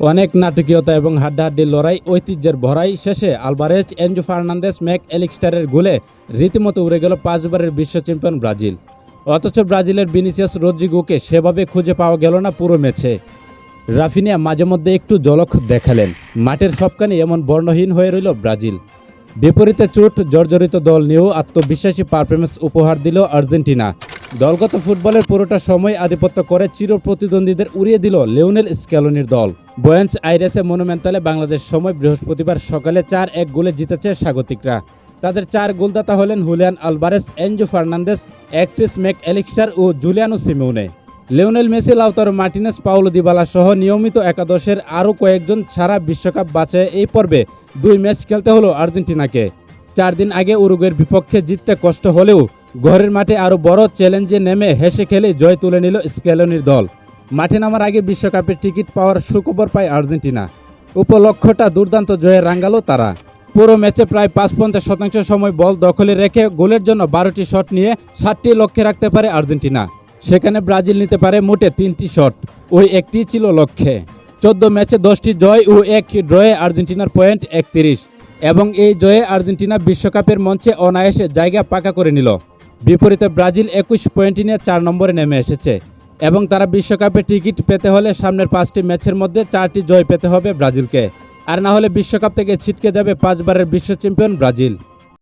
অনেক নাটকীয়তা এবং হাড্ডাহাড্ডি লড়াই ঐতিহ্যের ভরাই শেষে আলবারেজ এনজু ফার্নান্দেস ম্যাক এলিক্সটারের গোলে রীতিমতো উড়ে গেল পাঁচবারের বিশ্ব চ্যাম্পিয়ন ব্রাজিল। অথচ ব্রাজিলের বিনিসিয়াস রদ্রিগোকে সেভাবে খুঁজে পাওয়া গেল না পুরো ম্যাচে। রাফিনিয়া মাঝে মধ্যে একটু জলক দেখালেন। মাঠের সবখানে এমন বর্ণহীন হয়ে রইল ব্রাজিল। বিপরীতে চোট জর্জরিত দল নিয়েও আত্মবিশ্বাসী পারফরমেন্স উপহার দিল আর্জেন্টিনা। দলগত ফুটবলের পুরোটা সময় আধিপত্য করে চির প্রতিদ্বন্দ্বীদের উড়িয়ে দিল লিওনেল স্ক্যালোনির দল। বয়েন্স আইরেসে মনুমেন্টালে বাংলাদেশ সময় বৃহস্পতিবার সকালে চার এক গোলে জিতেছে স্বাগতিকরা। তাদের চার গোলদাতা হলেন Julian Alvarez, Enzo Fernandez Alexis Mac Allister ও Giuliano Simeone Lionel Messi, Lautaro Martinez Paulo Dybala সহ নিয়মিত একাদশের আরও কয়েকজন সারা বিশ্বকাপ বাঁচে এই পর্বে দুই ম্যাচ খেলতে হলো আর্জেন্টিনাকে। চার দিন আগে উরুগুয়ের বিপক্ষে জিততে কষ্ট হলেও ঘরের মাঠে আরও বড় চ্যালেঞ্জে নেমে হেসে খেলে জয় তুলে নিল স্কেলনির দল। মাঠে নামার আগে বিশ্বকাপের টিকিট পাওয়ার সুখবর পায় আর্জেন্টিনা। উপলক্ষটা দুর্দান্ত জয়ে রাঙ্গালো তারা। পুরো ম্যাচে প্রায় পাঁচ পঞ্চাশ শতাংশ সময় বল দখলে রেখে গোলের জন্য বারোটি শট নিয়ে ষাটটি লক্ষ্যে রাখতে পারে আর্জেন্টিনা। সেখানে ব্রাজিল নিতে পারে মোটে তিনটি শট। ওই একটি ছিল লক্ষ্যে। চোদ্দ ম্যাচে দশটি জয় ও এক ড্রয়ে আর্জেন্টিনার পয়েন্ট একত্রিশ। এবং এই জয়ে আর্জেন্টিনা বিশ্বকাপের মঞ্চে অনায়াসে জায়গা পাকা করে নিল। বিপরীতে ব্রাজিল একুশ পয়েন্ট নিয়ে চার নম্বরে নেমে এসেছে এবং তারা বিশ্বকাপে টিকিট পেতে হলে সামনের পাঁচটি ম্যাচের মধ্যে চারটি জয় পেতে হবে ব্রাজিলকে। আর না হলে বিশ্বকাপ থেকে ছিটকে যাবে পাঁচবারের বিশ্ব চ্যাম্পিয়ন ব্রাজিল।